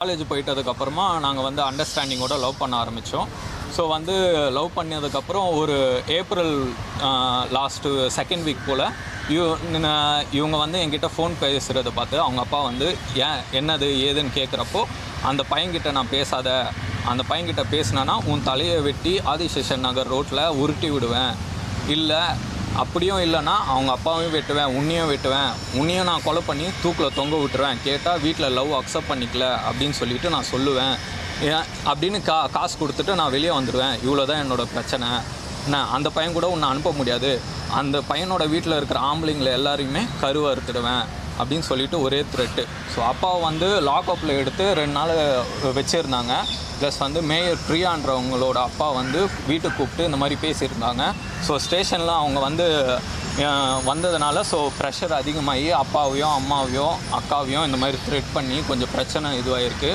College போயிட்டதுக்கப்புறமா நாங்கள் வந்து அண்டர்ஸ்டாண்டிங்கோட love பண்ண ஆரம்பித்தோம் ஸோ வந்து லவ் பண்ணதுக்கப்புறம் ஒரு ஏப்ரல் லாஸ்ட்டு செகண்ட் வீக் போல் இவ இவங்க வந்து என்கிட்ட ஃபோன் பேசுகிறத பார்த்து அவங்க அப்பா வந்து ஏன் என்னது ஏதுன்னு கேட்குறப்போ அந்த பையன்கிட்ட நான் பேசாத அந்த பையன்கிட்ட பேசினேன்னா உன் தலையை வெட்டி ஆதிசேஷன் நகர் ரோட்டில் உருட்டி விடுவேன். இல்லை அப்படியும் இல்லைன்னா அவங்க அப்பாவையும் வெட்டுவேன் உன்னையும் வெட்டுவேன். உன்னையும் நான் கொலை பண்ணி தூக்கில் தொங்க விட்டுருவேன். கேட்டால் வீட்டில் லவ் அக்செப்ட் பண்ணிக்கல அப்படின்னு சொல்லிட்டு நான் சொல்லுவேன். ஏன் அப்படின்னு கா காசு கொடுத்துட்டு நான் வெளியே வந்துடுவேன் இவ்வளோ தான் என்னோட பிரச்சனை. என்ன அந்த பையன் கூட உன்னை அனுப்ப முடியாது. அந்த பையனோட வீட்டில் இருக்கிற ஆம்பளைங்களை எல்லாரையுமே கருவறுத்துடுவேன். அப்படின்னு சொல்லிட்டு ஒரே த்ரெட்டு ஸோ அப்பாவை வந்து லாக்அப்பில் எடுத்து ரெண்டு நாள் வச்சுருந்தாங்க. ப்ளஸ் வந்து மேயர் பிரியான்றவங்களோட அப்பா வந்து வீட்டுக்கு கூப்பிட்டு இந்த மாதிரி பேசியிருந்தாங்க. ஸோ ஸ்டேஷனில் அவங்க வந்து வந்ததுனால ஸோ ப்ரெஷர் அதிகமாகி அப்பாவையும் அம்மாவையும் அக்காவையும் இந்த மாதிரி த்ரெட் பண்ணி கொஞ்சம் பிரச்சனை இதுவாகிருக்கு